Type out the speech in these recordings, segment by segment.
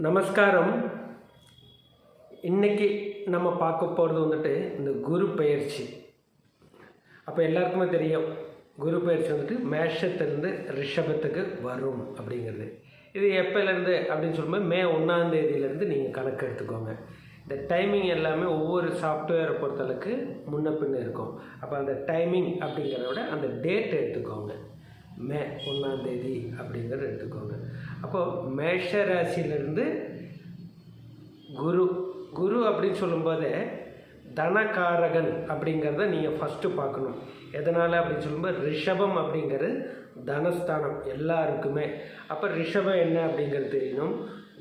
நமஸ்காரம். இன்றைக்கி நம்ம பார்க்க போகிறது வந்துட்டு இந்த குரு பயிற்சி அப்போ எல்லாருக்குமே தெரியும் குரு பயிற்சி வந்துட்டு மேஷத்துலேருந்து ரிஷபத்துக்கு வரும் அப்படிங்கிறது. இது எப்போலேருந்து அப்படின்னு சொல்லும்போது மே ஒன்றாந்தேதியிலேருந்து நீங்கள் கணக்கு எடுத்துக்கோங்க. இந்த டைமிங் எல்லாமே ஒவ்வொரு சாஃப்ட்வேரை பொறுத்தளவுக்கு முன்ன பின்ன இருக்கும். அப்போ அந்த டைமிங் அப்படிங்கிறத விட அந்த டேட் எடுத்துக்கோங்க. மே ஒன்றாந்தேதி அப்படிங்கிறத எடுத்துக்கோங்க. அப்போது மேஷ ராசியிலிருந்து குரு குரு அப்படின்னு சொல்லும்போது தனகாரகன் அப்படிங்கிறத நீங்கள் ஃபஸ்ட்டு பார்க்கணும். எதனால் அப்படின்னு சொல்லும்போது ரிஷபம் அப்படிங்கிறது தனஸ்தானம் எல்லாருக்குமே. அப்போ ரிஷபம் என்ன அப்படிங்கிறது தெரியணும்.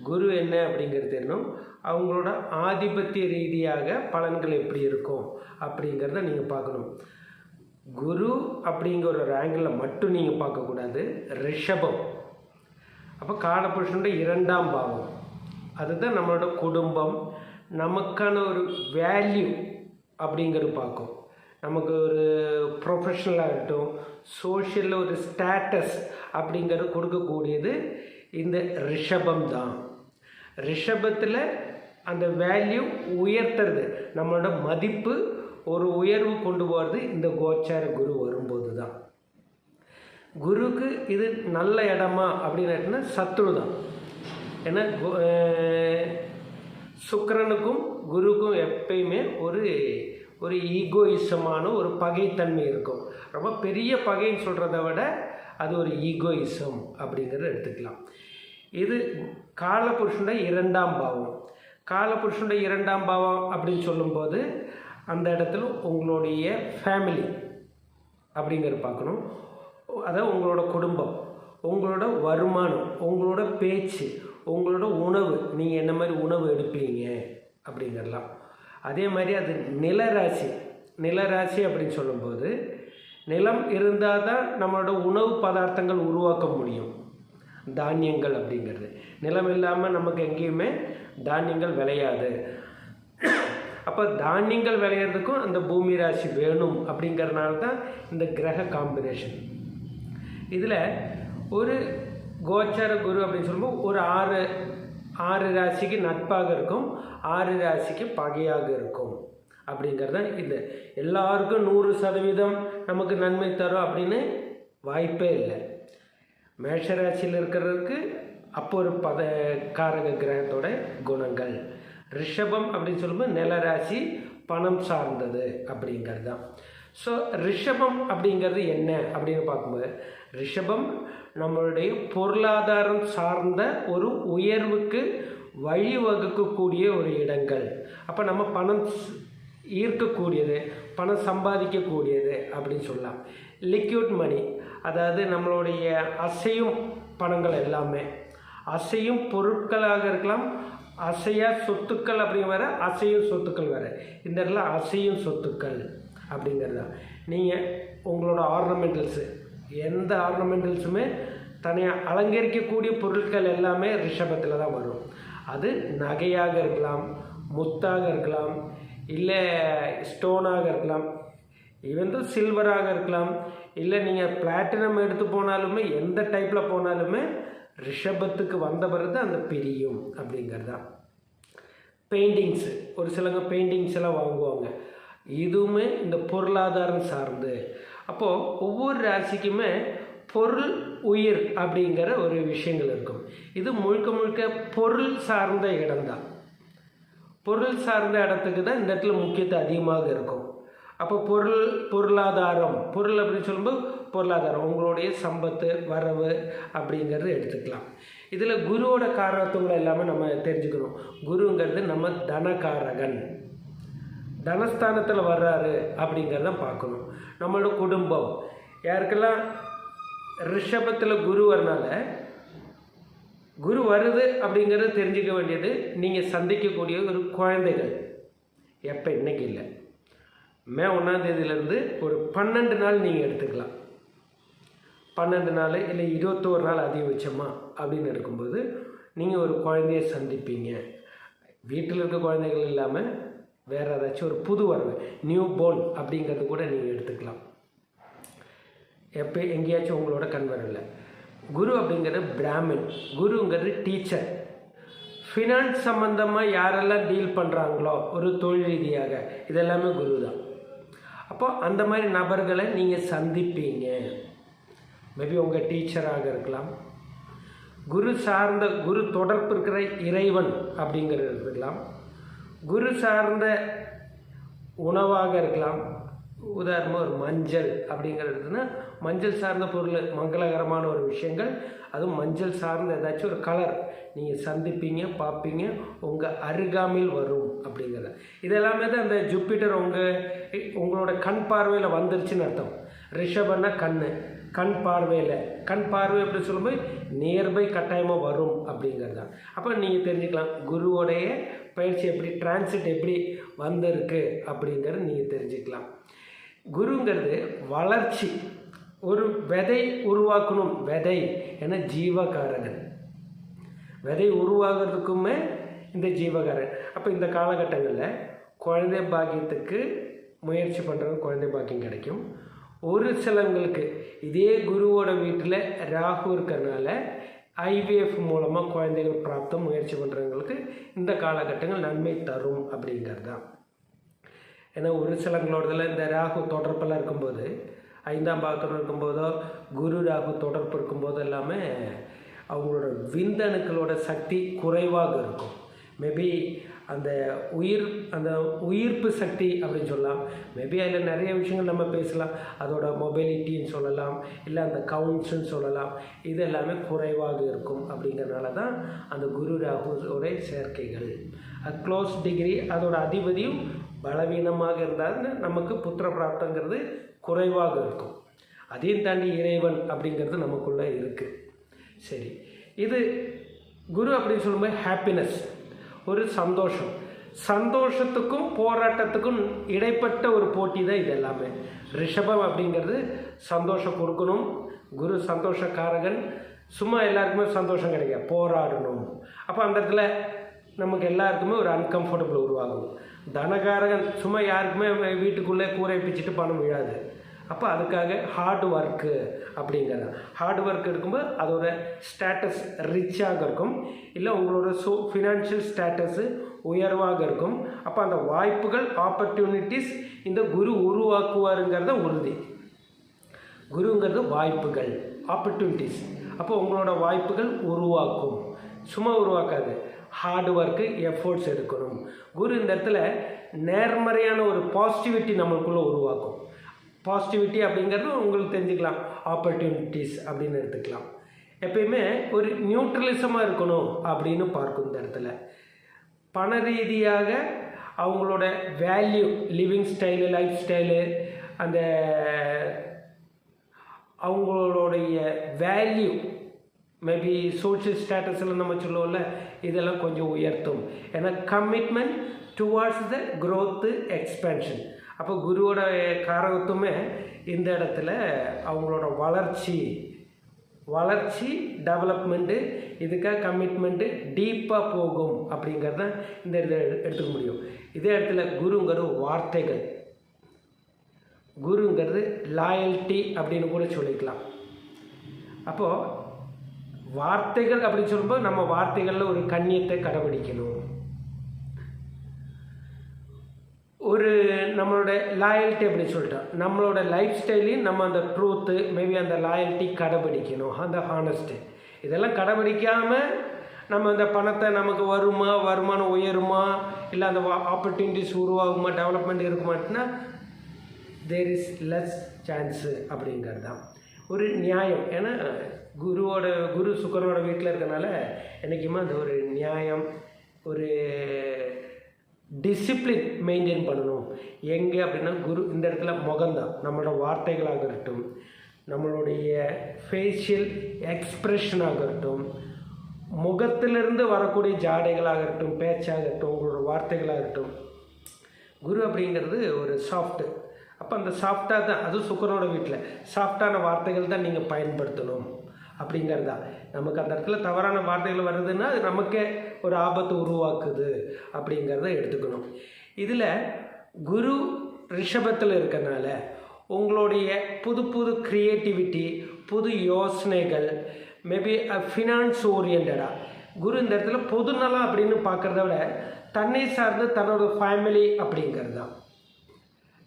குரு என்ன அப்படிங்கிறது தெரியணும். அவங்களோட ஆதிபத்திய ரீதியாக பலன்கள் எப்படி இருக்கும் அப்படிங்கிறத நீங்கள் பார்க்கணும். குரு அப்படிங்கிற ஒரு ரேங்கில் மட்டும் நீங்கள் பார்க்கக்கூடாது. ரிஷபம். அப்போ காலபுருஷனுடைய இரண்டாம் பாவம். அதுதான் நம்மளோட குடும்பம். நமக்கான ஒரு வேல்யூ அப்படிங்கிறது பார்க்கும். நமக்கு ஒரு ப்ரொஃபஷனலாகட்டும் சோஷியலில் ஒரு ஸ்டேட்டஸ் அப்படிங்கிறது கொடுக்கக்கூடியது இந்த ரிஷபம் தான். ரிஷபத்தில் அந்த வேல்யூ உயர்த்துறது நம்மளோட மதிப்பு ஒரு உயர்வு கொண்டு போகிறது இந்த கோச்சார குரு வரும்போது தான் குருக்கு இது நல்ல இடமா அப்படின்னு சத்ரு தான் ஏன்னா கு- குருக்கும் எப்பயுமே ஒரு ஒரு ஈகோயிசமான ஒரு பகைத்தன்மை இருக்கும். ரொம்ப பெரிய பகைன்னு சொல்கிறத விட அது ஒரு ஈகோயிசம் அப்படிங்கிறத எடுத்துக்கலாம். இது காலபுருஷனுடைய இரண்டாம் பாவம். காலபுருஷனுடைய இரண்டாம் பாவம் அப்படின்னு சொல்லும்போது அந்த இடத்துல உங்களுடைய ஃபேமிலி அப்படிங்கிறது பார்க்கணும். அதாவது உங்களோட குடும்பம் உங்களோட வருமானம் உங்களோட பேச்சு உங்களோட உணவு நீங்கள் என்ன மாதிரி உணவு எடுப்பீங்க அப்படிங்கிறலாம் அதே மாதிரி அது நிலராசி நிலராசி அப்படின்னு சொல்லும்போது நிலம் இருந்தால் தான் நம்மளோட உணவு பதார்த்தங்கள் உருவாக்க முடியும். தானியங்கள் அப்படிங்கிறது. நிலம் இல்லாமல் நமக்கு எங்கேயுமே தானியங்கள் விளையாது. அப்போ தானியங்கள் விளையிறதுக்கும் அந்த பூமி ராசி வேணும் அப்படிங்கிறனால தான் இந்த கிரக காம்பினேஷன் இதில் ஒரு கோச்சார குரு அப்படின்னு சொல்லும்போது ஒரு ஆறு ஆறு ராசிக்கு நட்பாக இருக்கும் ஆறு ராசிக்கு பகையாக இருக்கும். அப்படிங்கிறது தான் இது. எல்லாருக்கும் நூறு சதவீதம் நமக்கு நன்மை தரும் அப்படின்னு வாய்ப்பே இல்லை. மேஷராசியில் இருக்கிறதுக்கு அப்போ ஒரு பத காரக கிரகத்தோட குணங்கள். ரிஷபம் அப்படின்னு சொல்லும்போது நிலராசி பணம் சார்ந்தது அப்படிங்கிறது தான். ஸோ ரிஷபம் அப்படிங்கிறது என்ன அப்படின்னு பார்க்கும்போது ரிஷபம் நம்மளுடைய பொருளாதாரம் சார்ந்த ஒரு உயர்வுக்கு வழிவகுக்கக்கூடிய ஒரு இடங்கள். அப்போ நம்ம பணம் ஈர்க்கக்கூடியது பணம் சம்பாதிக்கக்கூடியது அப்படின்னு சொல்லலாம். லிக்யூட் மணி அதாவது நம்மளுடைய அசையும் பணங்கள் எல்லாமே அசையும் பொருட்களாக இருக்கலாம் அசையா சொத்துக்கள் அப்படிங்கிற வர அசையும் சொத்துக்கள் வேறு இந்த இடத்துல அசையும் சொத்துக்கள். அப்படிங்கிறது. தான் நீங்கள் உங்களோட ஆர்னமெண்டல்ஸு எந்த ஆர்னமெண்டல்ஸுமே தனியாக அலங்கரிக்கக்கூடிய பொருட்கள் எல்லாமே ரிஷபத்தில் தான் வரும். அது நகையாக இருக்கலாம் முத்தாக இருக்கலாம் இல்லை ஸ்டோனாக இருக்கலாம் ஈவன் சில்வராக இருக்கலாம் இல்லை நீங்கள் பிளாட்டினம் எடுத்து போனாலுமே எந்த டைப்பில் போனாலுமே ரிஷபத்துக்கு வந்த பிறகு அந்த பிரியும் அப்படிங்கிறது. தான் பெயிண்டிங்ஸு ஒரு சிலங்க பெயிண்டிங்ஸ் எல்லாம் வாங்குவாங்க. இதுவுமே இந்த பொருளாதாரம் சார்ந்து. அப்போது ஒவ்வொரு ராசிக்குமே பொருள் உயிர் அப்படிங்கிற ஒரு விஷயங்கள் இருக்கும். இது முழுக்க முழுக்க பொருள் சார்ந்த இடம்தான். பொருள் சார்ந்த இடத்துக்கு தான் இந்த இடத்துல முக்கியத்துவம் அதிகமாக இருக்கும். அப்போ பொருள் பொருளாதாரம் பொருள் அப்படின்னு சொல்லும்போது பொருளாதாரம் உங்களுடைய சம்பத்து வரவு அப்படிங்கிறது எடுத்துக்கலாம். இதில் குருவோட காரணத்துவங்களை எல்லாமே நம்ம தெரிஞ்சுக்கணும். குருங்கிறது நம்ம தனகாரகன். தனஸ்தானத்தில் வர்றாரு அப்படிங்கிறத பார்க்கணும். நம்மளோட குடும்பம். யாருக்கெல்லாம் ரிஷபத்தில் குரு வரனால குரு வருது அப்படிங்கிறத தெரிஞ்சுக்க வேண்டியது நீங்கள் சந்திக்கக்கூடிய ஒரு குழந்தைகள். எப்போ? இன்றைக்கி இல்லை. மே ஒன்றாந்தேதியிலேருந்து ஒரு பன்னெண்டு நாள் நீங்கள் எடுத்துக்கலாம். பன்னெண்டு நாள் இல்லை இருபத்தோரு நாள் அதிகபட்சமாக அப்படின்னு எடுக்கும்போது நீங்கள் ஒரு குழந்தைய சந்திப்பீங்க. வீட்டில் இருக்க குழந்தைகள் இல்லாமல் வேறு ஏதாச்சும் ஒரு புது வரவு நியூ போர்ன் அப்படிங்கிறது கூட நீங்கள் எடுத்துக்கலாம். எப்போ எங்கேயாச்சும் உங்களோட கண் இல்லை குரு அப்படிங்கிறது பிராமின். குருங்கிறது டீச்சர். ஃபினான்ஸ் சம்மந்தமாக யாரெல்லாம் டீல் பண்ணுறாங்களோ ஒரு தொழில் ரீதியாக இதெல்லாமே குரு தான் அப்போ அந்த மாதிரி நபர்களை நீங்கள் சந்திப்பீங்க. மேபி உங்கள் டீச்சராக இருக்கலாம். குரு சார்ந்த குரு தொடர்பு இருக்கிற இறைவன் அப்படிங்கிறது இருக்கலாம். குரு சார்ந்த உணவாக இருக்கலாம். உதாரணமாக ஒரு மஞ்சள் அப்படிங்கிறதுனா மஞ்சள் சார்ந்த பொருள் மங்களகரமான ஒரு விஷயங்கள். அதுவும் மஞ்சள் சார்ந்த ஏதாச்சும் ஒரு கலர் நீங்கள் சந்திப்பீங்க பார்ப்பீங்க உங்கள் அருகாமையில் வரும் அப்படிங்கிறது. இதெல்லாமே தான் அந்த ஜூப்பிட்டர் உங்கள் உங்களோட கண் பார்வையில் வந்துருச்சுன்னு அர்த்தம். ரிஷபன்னா கண் கண் பார்வையில். கண் பார்வை அப்படி சொல்லும்போது நியர்பை கட்டாயமாக வரும் அப்படிங்கிறது தான் அப்போ நீங்கள் தெரிஞ்சுக்கலாம் குருவோடைய பயிற்சி எப்படி டிரான்சிட் எப்படி வந்திருக்கு அப்படிங்கிறது நீங்கள் தெரிஞ்சுக்கலாம். குருங்கிறது வளர்ச்சி ஒரு விதை உருவாக்கணும். விதை என ஜீவகாரகன். விதை உருவாகிறதுக்குமே இந்த ஜீவகாரன். அப்போ இந்த காலகட்டங்களில் குழந்தை பாக்கியத்துக்கு முயற்சி பண்ணுறவங்க குழந்தை பாக்கியம் கிடைக்கும். ஒரு சிலங்களுக்கு இதே குருவோட வீட்டில் ராகு இருக்கிறனால ஐவிஎஃப் மூலமாக குழந்தைகள் பிராப்த முயற்சி பண்ணுறவங்களுக்கு இந்த காலகட்டங்கள் நன்மை தரும் அப்படிங்கிறது தான் ஏன்னா ஒரு சிலங்களோடதில் இந்த ராகு தொடர்பெல்லாம் இருக்கும்போது ஐந்தாம் பாகத்தில் இருக்கும்போதோ குரு ராகு தொடர்பு இருக்கும்போது எல்லாமே அவங்களோட விந்தணுக்களோட சக்தி குறைவாக இருக்கும். மேபி அந்த உயிர் அந்த உயிர்ப்பு சக்தி அப்படின்னு சொல்லலாம். மேபி அதில் நிறைய விஷயங்கள் நம்ம பேசலாம். அதோட மொபைலிட்டின்னு சொல்லலாம். இல்லை அந்த கவுன்ஸ்னு சொல்லலாம். இது எல்லாமே குறைவாக இருக்கும் அப்படிங்கிறனால தான் அந்த குரு ராகுவோட சேர்க்கைகள். க்ளோஸ் டிகிரி அதோட அதிபதியும் பலவீனமாக இருந்தால் நமக்கு புத்திர பிராப்தங்கிறது குறைவாக இருக்கும். அதையும் தாண்டி இறைவன் அப்படிங்கிறது நமக்குள்ளே இருக்குது சரி. இது குரு அப்படின்னு சொல்லும்போது ஹாப்பினஸ் ஒரு சந்தோஷம். சந்தோஷத்துக்கும் போராட்டத்துக்கும் இடைப்பட்ட ஒரு போட்டி தான் இது எல்லாமே. ரிஷபம் அப்படிங்கிறது சந்தோஷம் கொடுக்கணும். குரு சந்தோஷக்காரகன். சும்மா எல்லாருக்குமே சந்தோஷம் கிடைக்கும் போராடணும். அப்போ அந்த இடத்துல நமக்கு எல்லாருக்குமே ஒரு அன்கம்ஃபர்டபுள் உருவாகும். தனகாரகன் சும்மா யாருக்குமே வீட்டுக்குள்ளே கூரை பிச்சுட்டு பணம் விழாது. அப்போ அதுக்காக ஹார்ட் ஒர்க்கு அப்படிங்கிறது. ஹார்ட் ஒர்க் இருக்கும்போது அதோட ஸ்டேட்டஸ் ரிச்சாக இருக்கும். இல்லை உங்களோட சோ ஃபினான்ஷியல் ஸ்டேட்டஸு உயர்வாக இருக்கும். அப்போ அந்த வாய்ப்புகள் ஆப்பர்ச்சுனிட்டிஸ் இந்த குரு உருவாக்குவாருங்கிறத உறுதி. குருங்கிறது வாய்ப்புகள் ஆப்பர்ச்சுனிட்டிஸ் அப்போ உங்களோட வாய்ப்புகள் உருவாக்கும். சும்மா உருவாக்காது. ஹார்ட் ஒர்க்கு எஃபோர்ட்ஸ் எடுக்கணும். குரு இந்த இடத்துல நேர்மறையான ஒரு பாசிட்டிவிட்டி நம்மளுக்குள்ளே உருவாக்கும். பாசிட்டிவிட்டி அப்படிங்கிறது உங்களுக்கு தெரிஞ்சுக்கலாம். ஆப்பர்ச்சுனிட்டிஸ் அப்படின்னு எடுத்துக்கலாம். எப்பயுமே ஒரு நியூட்ரலிசமாக இருக்கணும் அப்படின்னு பார்க்கும் இந்த இடத்துல. பண ரீதியாக அவங்களோட value living style life style அந்த அவங்களுடைய வேல்யூ மேபி சோஷியல் ஸ்டேட்டஸில் நம்ம சொல்லுவோம்ல இதெல்லாம் கொஞ்சம் உயர்த்தும். ஏன்னா commitment towards the growth expansion அப்போ குருவோட காரகத்துமே இந்த இடத்துல அவங்களோட வளர்ச்சி வளர்ச்சி டெவலப்மெண்ட்டு இதுக்காக கமிட்மெண்ட்டு டீப்பாக போகும் அப்படிங்கிறத இந்த இடத்துல எடுத்துக்க முடியும். இதே இடத்துல குருங்கிற வார்த்தைகள். குருங்கிறது லாயல்ட்டி அப்படின்னு கூட சொல்லிக்கலாம். அப்போது வார்த்தைகள் அப்படின்னு சொல்லும்போது நம்ம வார்த்தைகளில் ஒரு கண்ணியத்தை கடைபிடிக்கணும் ஒரு நம்மளோட லாயல்ட்டி அப்படின்னு சொல்லிட்டோம். நம்மளோட லைஃப் ஸ்டைலையும் நம்ம அந்த ட்ரூத்து மேபி அந்த லாயல்ட்டி கடைபிடிக்கணும். அந்த ஹானஸ்ட்டு இதெல்லாம் கடைபிடிக்காமல் நம்ம அந்த பணத்தை நமக்கு வருமா வருமானம் உயருமா இல்லை அந்த ஆப்பர்ச்சுனிட்டிஸ் உருவாகுமா டெவலப்மெண்ட் இருக்குமாட்டுனா தேர் இஸ் லெஸ் சான்ஸு அப்படிங்கிறது தான் ஒரு நியாயம். ஏன்னா குருவோட குரு சுக்கரனோட வீட்டில் இருக்கனால என்றைக்குமே அந்த ஒரு நியாயம் ஒரு டிசிப்ளின் மெயின்டைன் பண்ணணும். எங்கே அப்படின்னா குரு இந்த இடத்துல முகம்தான் நம்மளோட வார்த்தைகளாக இருக்கட்டும் நம்மளுடைய ஃபேஷியல் எக்ஸ்ப்ரெஷனாக இருக்கட்டும் முகத்திலிருந்து வரக்கூடிய ஜாடைகளாக இருக்கட்டும் பேச்சாகட்டும் உங்களோட வார்த்தைகளாக இருக்கட்டும். குரு அப்படிங்கிறது ஒரு சாஃப்ட்டு அப்போ அந்த சாஃப்டாக தான் அதுவும் சுக்கரனோட வீட்டில் சாஃப்டான வார்த்தைகள் தான் நீங்கள் பயன்படுத்தணும். அப்படிங்கிறது. தான் நமக்கு அந்த இடத்துல தவறான வார்த்தைகள் வருதுன்னா அது நமக்கே ஒரு ஆபத்து உருவாக்குது அப்படிங்கிறத எடுத்துக்கணும். இதில் குரு ரிஷபத்தில் இருக்கனால உங்களுடைய புது புது க்ரியேட்டிவிட்டி புது யோசனைகள் மேபி ஃபினான்ஸ் ஓரியன்டாக குரு இந்த இடத்துல பொதுநலம் அப்படின்னு பார்க்குறத விட தன்னை சார்ந்து தன்னோட ஃபேமிலி அப்படிங்கிறது தான்.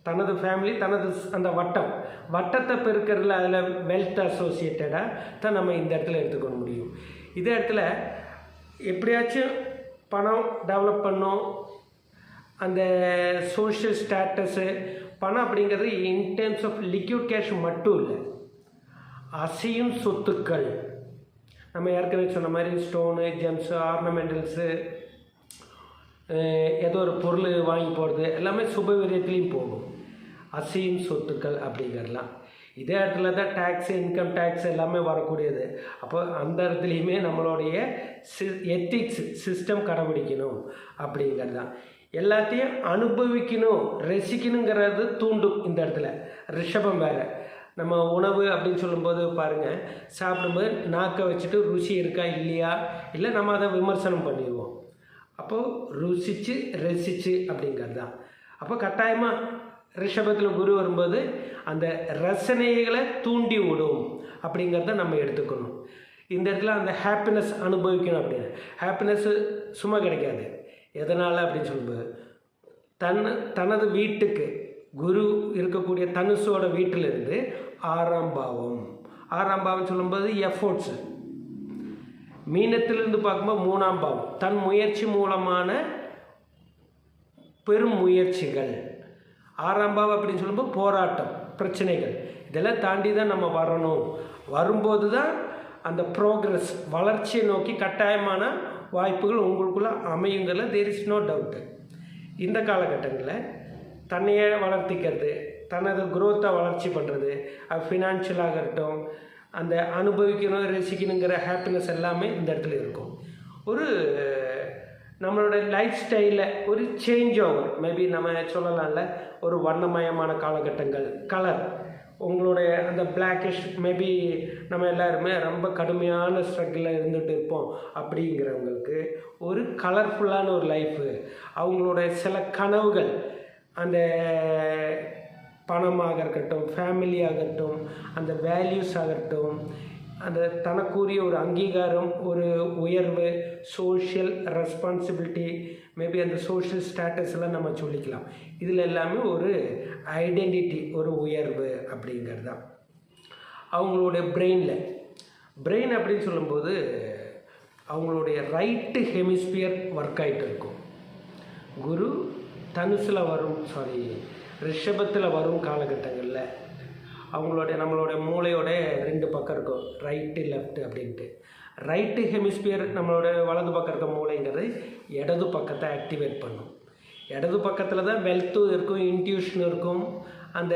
தனது ஃபேமிலி தனது அந்த வட்டம். வட்டத்தை பெருக்கிறதுல அதில் வெல்த் அசோசியேட்டடாக தான் நம்ம இந்த இடத்துல எடுத்துக்கொள்ள முடியும். இதே இடத்துல எப்படியாச்சும் பணம் டெவலப் பண்ணும். அந்த சோஷியல் ஸ்டேட்டஸு பணம் அப்படிங்கிறது in terms of liquid cash மட்டும் இல்லை அசையும் சொத்துக்கள். நம்ம ஏற்கனவே சொன்ன மாதிரி ஸ்டோனு ஜெம்ஸு ஆர்னமெண்டல்ஸு ஏதோ ஒரு பொருள் வாங்கி போகிறது எல்லாமே சுப விரயத்துலேயும் போகும். அசையும் சொத்துக்கள் அப்படிங்கிறலாம் இதே இடத்துல தான் டேக்ஸு இன்கம் டேக்ஸ் எல்லாமே வரக்கூடியது. அப்போ அந்த இடத்துலையுமே நம்மளுடைய சி எத்திக்ஸ் சிஸ்டம் கடைபிடிக்கணும் அப்படிங்கிறது தான் எல்லாத்தையும் அனுபவிக்கணும் ரசிக்கணுங்கிறது தூண்டும் இந்த இடத்துல. ரிஷபம் வேறு. நம்ம உணவு அப்படின்னு சொல்லும்போது பாருங்கள் சாப்பிடும்போது நாக்கை வச்சுட்டு ருசி இருக்கா இல்லையா? இல்லை நம்ம அதை விமர்சனம் பண்ணிடுவோம். அப்போது ருசிச்சு ரசிச்சு அப்படிங்கிறது தான் அப்போ கட்டாயமாக ரிஷபத்தில் குரு வரும்போது அந்த ரசனைகளை தூண்டி விடும் அப்படிங்கிறத நம்ம எடுத்துக்கணும். இந்த இடத்துல அந்த ஹாப்பினஸ் அனுபவிக்கணும் அப்படின்னு. ஹாப்பினஸ்ஸு சும்மா கிடைக்காது. எதனால் அப்படின்னு சொல்லும்போது தன் தனது வீட்டுக்கு குரு இருக்கக்கூடிய தனுசோட வீட்டிலிருந்து ஆறாம் பாவம். ஆறாம் பாவம் சொல்லும்போது எஃபோர்ட்ஸு மீனத்திலிருந்து பார்க்கும்போது மூணாம் பாவம். தன் முயற்சி மூலமான பெரும் முயற்சிகள். ஆறாம் பாவம் அப்படின்னு சொல்லும்போது போராட்டம் பிரச்சனைகள். இதெல்லாம் தாண்டி தான் நம்ம வரணும். வரும்போது தான் அந்த ப்ரோக்ரஸ் வளர்ச்சியை நோக்கி கட்டாயமான வாய்ப்புகள் உங்களுக்குள்ளே அமையுங்கிறதுல தேர் இஸ் நோ டவுட்டு இந்த காலகட்டங்களில் தன்னையே வளர்த்திக்கிறது தனது குரோத்தை வளர்ச்சி பண்ணுறது அது ஃபினான்ஷியலாக இருக்கட்டும் அந்த அனுபவிக்கணும் ரசிக்கணுங்கிற ஹாப்பினஸ் எல்லாமே இந்த இடத்துல இருக்கும். ஒரு நம்மளோட லைஃப் ஸ்டைலில் ஒரு சேஞ்ச் ஆகும் மேபி நம்ம சொல்லலாம்ல ஒரு வண்ணமயமான காலகட்டங்கள் கலர் உங்களுடைய அந்த பிளாக்கிஷ் மேபி நம்ம எல்லாருமே ரொம்ப கடுமையான ஸ்ட்ரகிளில் இருந்துகிட்டு இருப்போம் அப்படிங்கிறவங்களுக்கு ஒரு கலர்ஃபுல்லான ஒரு லைஃபு அவங்களோட சில கனவுகள் அந்த பணமாக இருக்கட்டும் ஃபேமிலி ஆகட்டும் அந்த வேல்யூஸ் ஆகட்டும் அந்த தனக்குரிய ஒரு அங்கீகாரம் ஒரு உயர்வு சோஷியல் ரெஸ்பான்சிபிலிட்டி மேபி அந்த சோஷியல் ஸ்டேட்டஸ் எல்லாம் நம்ம சொல்லிக்கலாம். இதில் எல்லாமே ஒரு ஐடென்டிட்டி ஒரு உயர்வு அப்படிங்கிறது தான். அவங்களுடைய பிரெயினில் பிரெயின் அப்படின்னு சொல்லும்போது அவங்களுடைய ரைட்டு ஹெமிஸ்பியர் ஒர்க் ஆகிட்டு இருக்கும். குரு தனுசில் வரும் சாரி ரிஷபத்தில் வரும் காலகட்டங்களில். அவங்களுடைய நம்மளுடைய மூளையோட ரெண்டு பக்கம் இருக்கும். ரைட்டு லெஃப்ட் அப்படின்ட்டு. ரைட்டு ஹெமிஸ்பியர் நம்மளோட வலது பக்கம் இருக்க மூளைங்கிறது இடது பக்கத்தை ஆக்டிவேட் பண்ணும். இடது பக்கத்தில் தான் வெல்த்தும் இருக்கும் இன்ட்யூஷன் இருக்கும். அந்த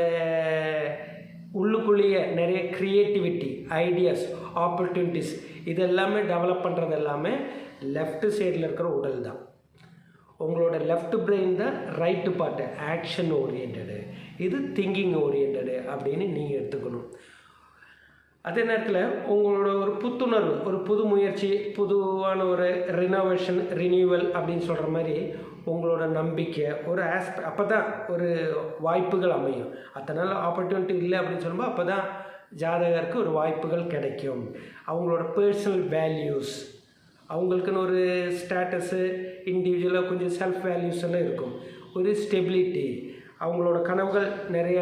உள்ளுக்குள்ளேயே நிறைய க்ரியேட்டிவிட்டி ஐடியாஸ் ஆப்பர்ச்சுனிட்டிஸ் இது எல்லாமே டெவலப் பண்ணுறது எல்லாமே லெஃப்ட் சைடில் இருக்கிற உடல் தான் உங்களோட லெஃப்ட் பிரெயின் தான் ரைட்டு பார்ட்டு ஆக்ஷன் ஓரியன்டு இது திங்கிங் ஓரியன்டு அப்படின்னு நீங்கள் எடுத்துக்கணும். அதே நேரத்தில் உங்களோட ஒரு புத்துணர்வு ஒரு புது முயற்சி புதுவான ஒரு ரினோவேஷன் ரினியூவல் அப்படின்னு சொல்கிற மாதிரி உங்களோட நம்பிக்கை ஒரு ஆஸ்பெ அப்போ தான் ஒரு வாய்ப்புகள் அமையும். அத்தனால ஆப்பர்ச்சுனிட்டி இல்லை அப்படின்னு சொல்லும்போது அப்போ தான் ஜாதகருக்கு ஒரு வாய்ப்புகள் கிடைக்கும். அவங்களோட பர்சனல் வேல்யூஸ் அவங்களுக்குன்னு ஒரு ஸ்டேட்டஸு இண்டிவிஜுவலாக கொஞ்சம் செல்ஃப் வேல்யூஸ் எல்லாம் இருக்கும். ஒரு ஸ்டெபிலிட்டி அவங்களோட கனவுகள் நிறைய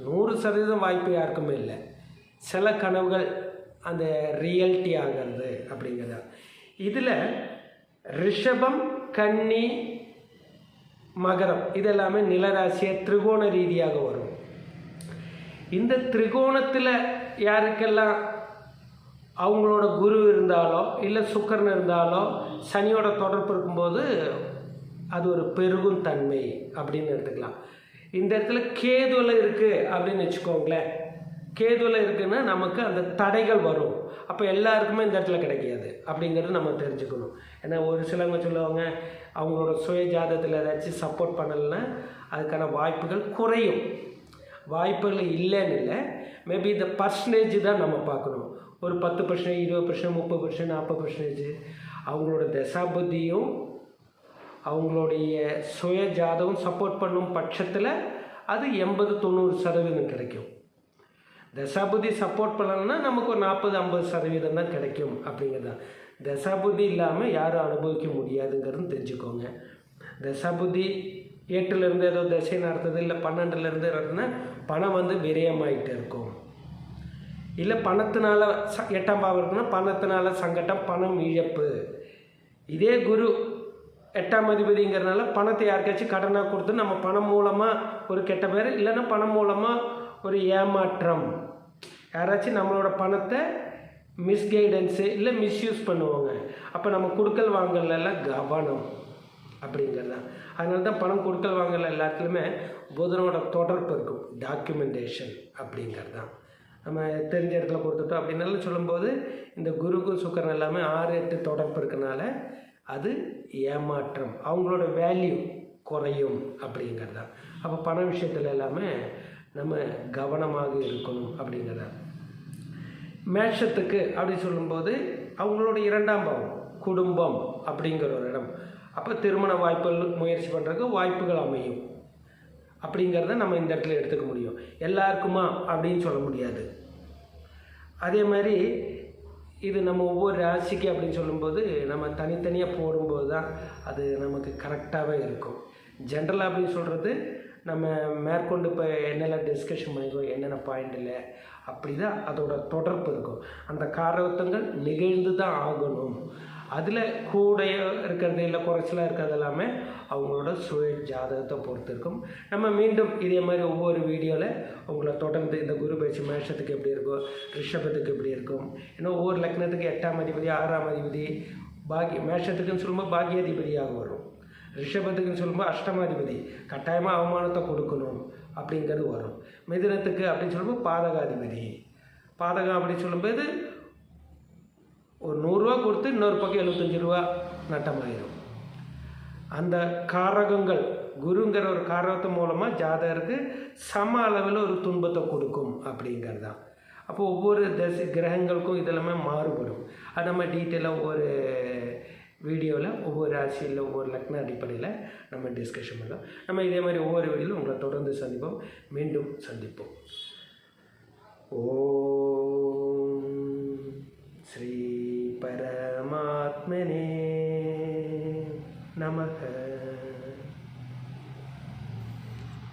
நூறு சதவீதம் வாய்ப்பு யாருக்குமே இல்லை. சில கனவுகள் அந்த ரியல்ட்டி ஆகிறது அப்படிங்கிறது. இதில் ரிஷபம் கன்னி மகரம் இதெல்லாமே நிலராசியை திரிகோண ரீதியாக வரும். இந்த திரிகோணத்தில் யாருக்கெல்லாம் அவங்களோட குரு இருந்தாலோ இல்லை சுக்கரன் இருந்தாலோ சனியோட தொடர்பு இருக்கும்போது அது ஒரு பெருகும் தன்மை அப்படின்னு எடுத்துக்கலாம். இந்த இடத்துல கேதுவில் இருக்குது அப்படின்னு வச்சுக்கோங்களேன். கேதுவில் இருக்குன்னா நமக்கு அந்த தடைகள் வரும். அப்போ எல்லாருக்குமே இந்த இடத்துல கிடைக்காது அப்படிங்கிறது நம்ம தெரிஞ்சுக்கணும். ஏன்னா ஒரு சிலவங்க சொல்லுவாங்க அவங்களோட சுய ஜாதகத்தில் ஏதாச்சும் சப்போர்ட் பண்ணலைன்னா அதுக்கான வாய்ப்புகள் குறையும். வாய்ப்புகள் இல்லைன்னு இல்லை. மேபி இந்த பர்சன்டேஜ் தான் நம்ம பார்க்கணும். ஒரு பத்து பர்சன்ட் இருபது பர்சன்ட் முப்பது பர்சன்ட் நாற்பது பர்சன்டேஜ் அவங்களோட தசாபுத்தியும் அவங்களுடைய சுய ஜாதகம் சப்போர்ட் பண்ணும் பட்சத்தில் அது எண்பது தொண்ணூறு சதவீதம் கிடைக்கும். தசாபுதி சப்போர்ட் பண்ணலன்னா நமக்கு ஒரு நாற்பது ஐம்பது சதவீதம் தான் கிடைக்கும் அப்படிங்கிறது தான் தசாபுதி இல்லாமல் யாரும் அனுபவிக்க முடியாதுங்கிறது தெரிஞ்சுக்கோங்க. தசாபுதி எட்டுலேருந்து ஏதோ தசை நடத்துது இல்லை பன்னெண்டுலேருந்து நடத்துனா பணம் வந்து விரயமாயிட்டு இருக்கும். இல்லை பணத்தினால ச எட்டாம் பாவம் இருக்குன்னா பணத்தினால சங்கடம் பணம் இழப்பு. இதே குரு எட்டாம் அதிபதிங்கிறதுனால பணத்தை யாருக்காச்சும் கடனாக கொடுத்து நம்ம பணம் மூலமாக ஒரு கெட்ட பேர் இல்லைன்னா பணம் மூலமாக ஒரு ஏமாற்றம். யாராச்சும் நம்மளோட பணத்தை மிஸ்கைடன்ஸு இல்லை மிஸ்யூஸ் பண்ணுவாங்க. அப்போ நம்ம கொடுக்கல் வாங்கலாம் கவனம் அப்படிங்கிறது. தான் அதனால தான் பணம் கொடுக்கல் வாங்கல எல்லாத்துலேயுமே புதனோட தொடர்பு இருக்கும். டாக்குமெண்டேஷன் அப்படிங்கிறது. தான் நம்ம தெரிஞ்ச இடத்துல கொடுத்துட்டோம் அப்படின்னாலும் சொல்லும்போது இந்த குருக்கும் சுக்கரன் எல்லாமே ஆறு எட்டு தொடர்பு இருக்கனால அது ஏமாற்றம். அவங்களோட வேல்யூ குறையும் அப்படிங்கிறது. தான் அப்போ பண விஷயத்தில் எல்லாமே நம்ம கவனமாக இருக்கணும் அப்படிங்கிறத. மேஷத்துக்கு அப்படி சொல்லும்போது அவங்களோட இரண்டாம் பாவம் குடும்பம் அப்படிங்கிற ஒரு இடம். அப்போ திருமண வாய்ப்புகள் முயற்சி பண்ணுறதுக்கு வாய்ப்புகள் அமையும். அப்படிங்கிறத நம்ம இந்த இடத்துல எடுத்துக்க முடியும். எல்லாருக்குமா அப்படின்னு சொல்ல முடியாது. அதே மாதிரி இது நம்ம ஒவ்வொரு ராசிக்கு அப்படின்னு சொல்லும்போது நம்ம தனித்தனியாக போடும்போது தான் அது நமக்கு கரெக்டாகவே இருக்கும். ஜென்ரலாக அப்படின்னு சொல்கிறது நம்ம மேற்கொண்டு இப்போ என்னெல்லாம் டிஸ்கஷன் பண்ணிக்கோ என்னென்ன பாயிண்ட் இல்லை அப்படி தான் அதோட தொடர்பு இருக்கும். அந்த காரவத்தங்கள் நிகழ்ந்து தான் ஆகணும். அதில் கூட இருக்கிறது இல்லை குறைச்சலாக இருக்கிறது எல்லாமே அவங்களோட சுய ஜாதகத்தை பொறுத்து இருக்கும். நம்ம மீண்டும் இதே மாதிரி ஒவ்வொரு வீடியோவில் உங்களை தொடர்ந்து இந்த குரு பயிற்சி மேஷத்துக்கு எப்படி இருக்கும் ரிஷபத்துக்கு எப்படி இருக்கும் ஏன்னா ஒவ்வொரு லக்னத்துக்கு எட்டாம் அதிபதி ஆறாம் அதிபதி பாக்கிய மேஷத்துக்குன்னு சொல்லும்போது பாக்கியாதிபதியாக வரும். ரிஷபத்துக்குன்னு சொல்லும்போது அஷ்டமாதிபதி கட்டாயமாக அவமானத்தை கொடுக்கணும் அப்படிங்கிறது வரும். மிதுனத்துக்கு அப்படின்னு சொல்லும்போது பாதகாதிபதி. பாதகம் அப்படின்னு சொல்லும்போது ஒரு நூறுரூவா கொடுத்து இன்னொரு பக்கம் எழுபத்தஞ்சி ரூபா நட்டமாயிரும். அந்த காரகங்கள் குருங்கிற ஒரு காரகத்து மூலமாக ஜாதகருக்கு சம அளவில் ஒரு துன்பத்தை கொடுக்கும் அப்படிங்கிறது தான் அப்போ ஒவ்வொரு தசை கிரகங்களுக்கும் இதெல்லாமே மாறுபடும். அது நம்ம டீட்டெயிலாக ஒவ்வொரு வீடியோவில் ஒவ்வொரு ராசியில் ஒவ்வொரு லக்ன அடிப்படையில் நம்ம டிஸ்கஷன் பண்ணலாம். நம்ம இதே மாதிரி ஒவ்வொரு வீடியோவில் உங்களை தொடர்ந்து சந்திப்போம். மீண்டும் சந்திப்போம். ஓ ஸ்ரீ आत्मने नमः